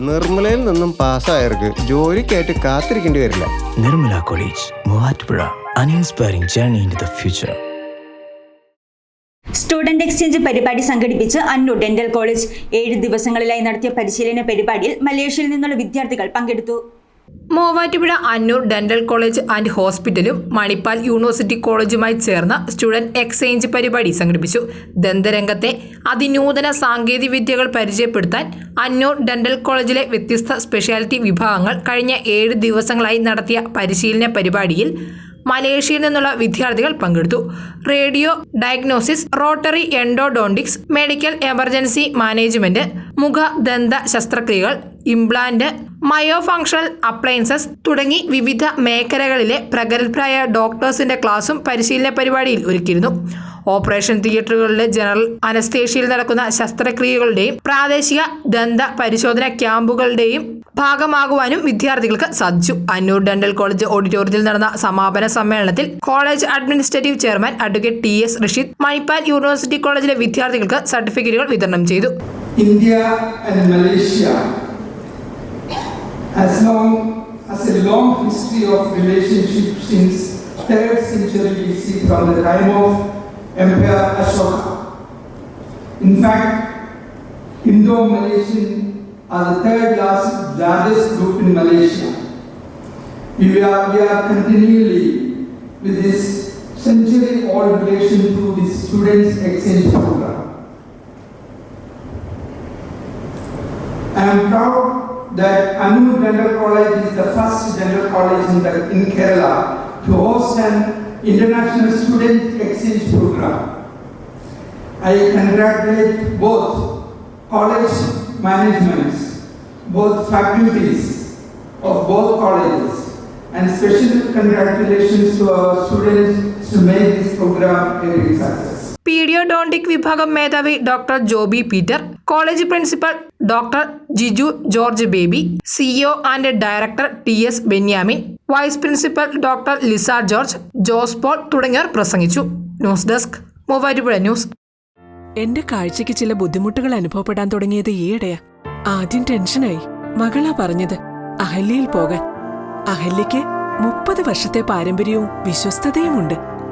നിർമ്മലയിൽ നിന്നും പാസ്സായവർക്ക് ജോലിക്കായിട്ട് കാത്തിരിക്കേണ്ടി വരില്ല. Nirmala college Muvattupuzha. An inspiring journey in the future student exchange പരിപാടി സംഘടിപ്പിച്ച് അന്നൂർ ഡെന്റൽ കോളേജ് ഏഴ് ദിവസങ്ങളിലായി നടത്തിയ പരിശീലന പരിപാടിയിൽ മലേഷ്യയിൽ നിന്നുള്ള വിദ്യാർത്ഥികൾ പങ്കെടുത്തു. Muvattupuzha Annoor dental college and ഹോസ്പിറ്റലും മണിപ്പാൽ യൂണിവേഴ്സിറ്റി കോളേജുമായി ചേർന്ന സ്റ്റുഡന്റ് എക്സ്ചേഞ്ച് പരിപാടി സംഘടിപ്പിച്ചു. ദന്തരംഗത്തെ അതിനൂതന സാങ്കേതിക വിദ്യകൾ പരിചയപ്പെടുത്താൻ അന്നൂർ ഡെന്റൽ കോളേജിലെ വ്യത്യസ്ത സ്പെഷ്യാലിറ്റി വിഭാഗങ്ങൾ കഴിഞ്ഞ ഏഴ് ദിവസങ്ങളായി നടത്തിയ പരിശീലന പരിപാടിയിൽ മലേഷ്യയിൽ നിന്നുള്ള വിദ്യാർത്ഥികൾ പങ്കെടുത്തു. Radio diagnosis rotary endodontics medical emergency management മുഖ ദന്ത ശസ്ത്രക്രിയകൾ ഇംപ്ലാന്റ് മയോ ഫങ്ഷണൽ അപ്ലയൻസസ് തുടങ്ങി വിവിധ മേഖലകളിലെ പ്രഗത്ഭരായ ഡോക്ടേഴ്സിന്റെ ക്ലാസും പരിശീലന പരിപാടിയിൽ ഒരുക്കിയിരുന്നു. ഓപ്പറേഷൻ തിയേറ്ററുകളിലെ ജനറൽ അനസ്തേഷ്യയിൽ നടക്കുന്ന ശസ്ത്രക്രിയകളുടെയും പ്രാദേശിക ദന്ത പരിശോധന ക്യാമ്പുകളുടെയും ഭാഗമാകുവാനും വിദ്യാർത്ഥികൾക്ക് സാധിച്ചു. അന്നൂർ ഡെന്റൽ കോളേജ് ഓഡിറ്റോറിയത്തിൽ നടന്ന സമാപന സമ്മേളനത്തിൽ college administrative chairman advocate T S Rasheed Manipal university കോളേജിലെ വിദ്യാർത്ഥികൾക്ക് സർട്ടിഫിക്കറ്റുകൾ വിതരണം ചെയ്തു. India and Malaysia has long has a long history of relationship since third century BC from the time of Emperor Ashoka. In fact, Indo-Malaysian are the third last, largest group in Malaysia. We are, we are continually with this century-old relation through the students' exchange program. I am proud that Anu Dental College is the first dental college in, the, in Kerala to host an international student exchange program. I congratulate both college managements, both faculties of both colleges, and special congratulations to our students to make this program a success. Pedodontic വിഭാഗം മേധാവി doctor Joby Peter college principal doctor Jiju George Baby CEO and director T S Benyamin vice principal doctor Lisa George Jose Paul തുടങ്ങിയവർ പ്രസംഗിച്ചു. News desk Muvattupuzha news. എന്റെ കാഴ്ചയ്ക്ക് ചില ബുദ്ധിമുട്ടുകൾ അനുഭവപ്പെടാൻ തുടങ്ങിയത് ഈയിടെയാ. ആദ്യം ടെൻഷനായി. മകളാ പറഞ്ഞത് അഹല്യയിൽ പോകാൻ. അഹല്യയ്ക്ക് മുപ്പത് വർഷത്തെ പാരമ്പര്യവും വിശ്വസ്തതയുമുണ്ട്.